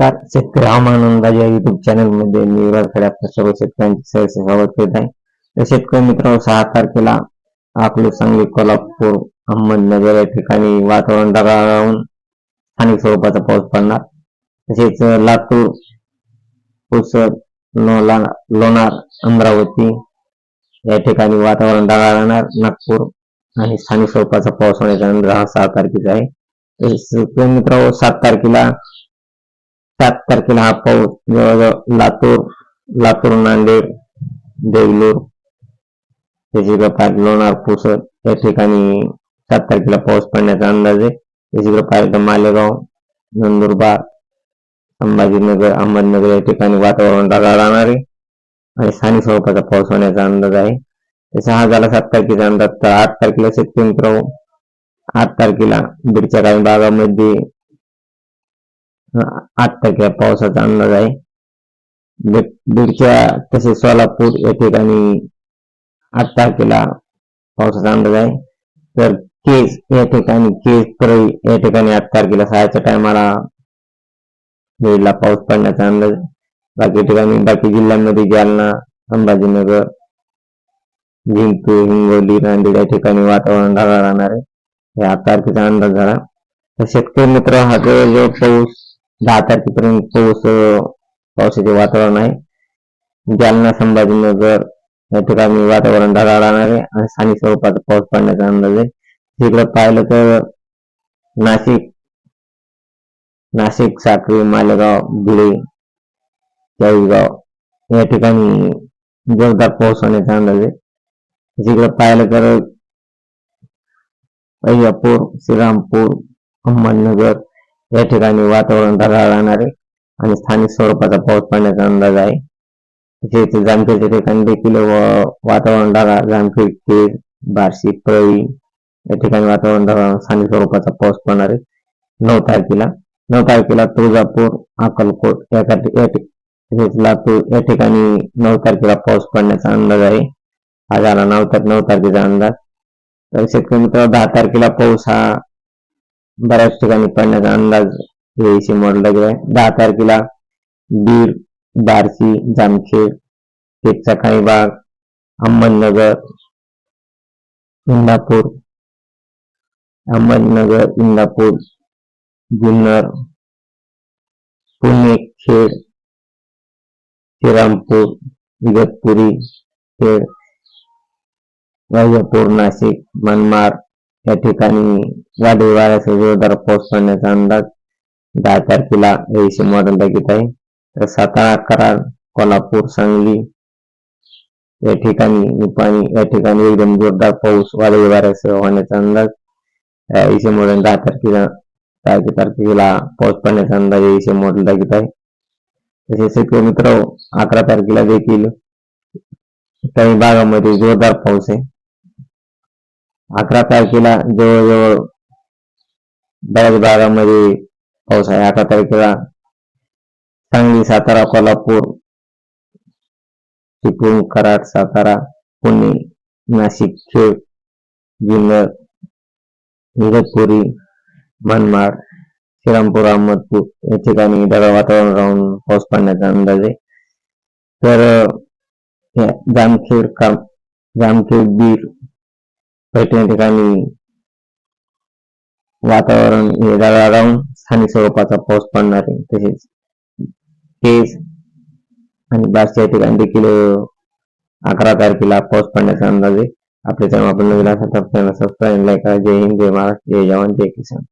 नमस्कार शेतकरी हवामानंदाज या युट्यूब चॅनलमध्ये मी विराजकडे आपल्या सर्व शेतकऱ्यांचे सहज स्वागत करीत आहे. तर शेतकरी मित्र सहा तारखेला आपले सांगली कोल्हापूर अहमदनगर या ठिकाणी वातावरण ढगाळ राहून स्थानिक स्वरूपाचा पाऊस पडणार. तसेच लातूर पुसद लोणार अमरावती या ठिकाणी वातावरण ढगाळ राहणार. नागपूर आणि स्थानिक स्वरूपाचा पाऊस होण्याचा अंदाज हा सहा तारखेचा आहे. तसेच शेतकरी सात तारखेला सात तारखेला हा पाऊस जवळजवळ लातूर लातूर नांदेड देगलूर त्याची लोणार पुसद या ठिकाणी सात तारखेला पाऊस पडण्याचा अंदाज आहे. त्याच्याकडे पाहिलं तर मालेगाव नंदुरबार संभाजीनगर अहमदनगर या ठिकाणी वातावरण ढगाळ राहणार आहे आणि स्थानिक स्वरूपाचा पाऊस होण्याचा अंदाज आहे. तसा हा झाला सात तारखेचा अंदाज. तर आठ तारखेला शेतकरी मित्र आठ तारखेला बीडच्या काही भागामध्ये आठ टक्के पावसाचा अंदाज आहे. बीड- बीडच्या तसेच सोलापूर या ठिकाणी आठ तारखेला पावसाचा अंदाज आहे. तर केस या ठिकाणी केस परळी या ठिकाणी आठ तारखेला सहाच्या टायमाला वेळेला पाऊस पडण्याचा अंदाज बाकी ठिकाणी बाकी जिल्ह्यांमध्ये जालना संभाजीनगर जिंतूर हिंगोली नांदेड या ठिकाणी वातावरण ढगाळ राहणार आहे. हे आठ तारखेचा अंदाज झाला. तर शेतकरी मित्र हा जवळजवळ पाऊस दहा तारखेपर्यंत पाऊस पावसाचे वातावरण आहे. जालना संभाजीनगर या ठिकाणी वातावरण ढगाळ राहणार आहे आणि स्थानिक स्वरूपाचा पाऊस पडण्याचा अंदाज आहे. तिकडे पाहिलं तर नाशिक नाशिक साखळी मालेगाव भिडे चाळीसगाव या ठिकाणी जोरदार पाऊस होण्याचा अंदाज आहे. तिकडे पाहिलं तर अय्यापूर श्रीरामपूर अहमदनगर या ठिकाणी वातावरण ढगाळ राहणार आहे आणि स्थानिक स्वरूपाचा पाऊस पडण्याचा अंदाज आहे. तसेच जामखेडच्या ठिकाणी देखील वातावरण ढगाळ जामखेड खेड बार्शी परळी या ठिकाणी वातावरण ढगाळ स्थानिक स्वरूपाचा पाऊस पडणार आहे. नऊ तारखेला नऊ तारखेला तुळजापूर अक्कलकोट या तसेच लातूर या ठिकाणी नऊ तारखेला पाऊस पडण्याचा अंदाज आहे. हा झाला नऊ तार नऊ तारखेचा अंदाज. तर शेतकरी मित्र दहा तारखेला पाऊस हा बऱ्याच ठिकाणी पडण्याचा अंदाज एसी मॉडेलला गेलाय. दहा तारखेला बीड बार्शी जामखेड केकचा काही भाग अहमदनगर इंदापूर अहमदनगर इंदापूर जुन्नर पुणे खेड श्रीरामपूर इगतपुरी खेड वैजापूर नाशिक मनमाड या ठिकाणी या देवाऱ्याचा जोरदार पाऊस पडण्याचा अंदाज दहा तारखेला एसी मॉडेल घेत आहे. तर सातारा कराड कोल्हापूर सांगली या ठिकाणी निपाणी या ठिकाणी एकदम जोरदार पाऊस वादळी वाऱ्यासह होण्याचा अंदाज. एसी मॉडेल दहा तारखेला दहा तारखेला पाऊस पडण्याचा अंदाज एसी मॉडेल घेत आहे. तसेच शेतकरी मित्र अकरा तारखेला देखील काही भागामध्ये जोरदार पाऊस आहे. अकरा तारखेला जवळजवळ बऱ्याच भागामध्ये पाऊस आहे. अकरा तारखेला सांगली सातारा कोल्हापूर चिपळूण कराड सातारा पुणे नाशिक खेड जुन्नर इगतपुरी मनमाड श्रीरामपूर अहमदपूर या ठिकाणी ढगाळ वातावरण राहून पाऊस पडण्याचा अंदाज आहे. तर जामखेड काम जामखेड बीड पैठण्या ठिकाणी वातावरण हे राहून स्थानिक स्वरूपाचा पाऊस पडणार आहे. तसेच केज आणि बासच्या ठिकाणी देखील अकरा तारखेला पाऊस पडण्याचा अंदाज आहे. आपले चॅनल आपण नवीन असेल तर सबस्क्राईब लाईक करा. जय हिंद जय महाराष्ट्र जय जवान जय किसान.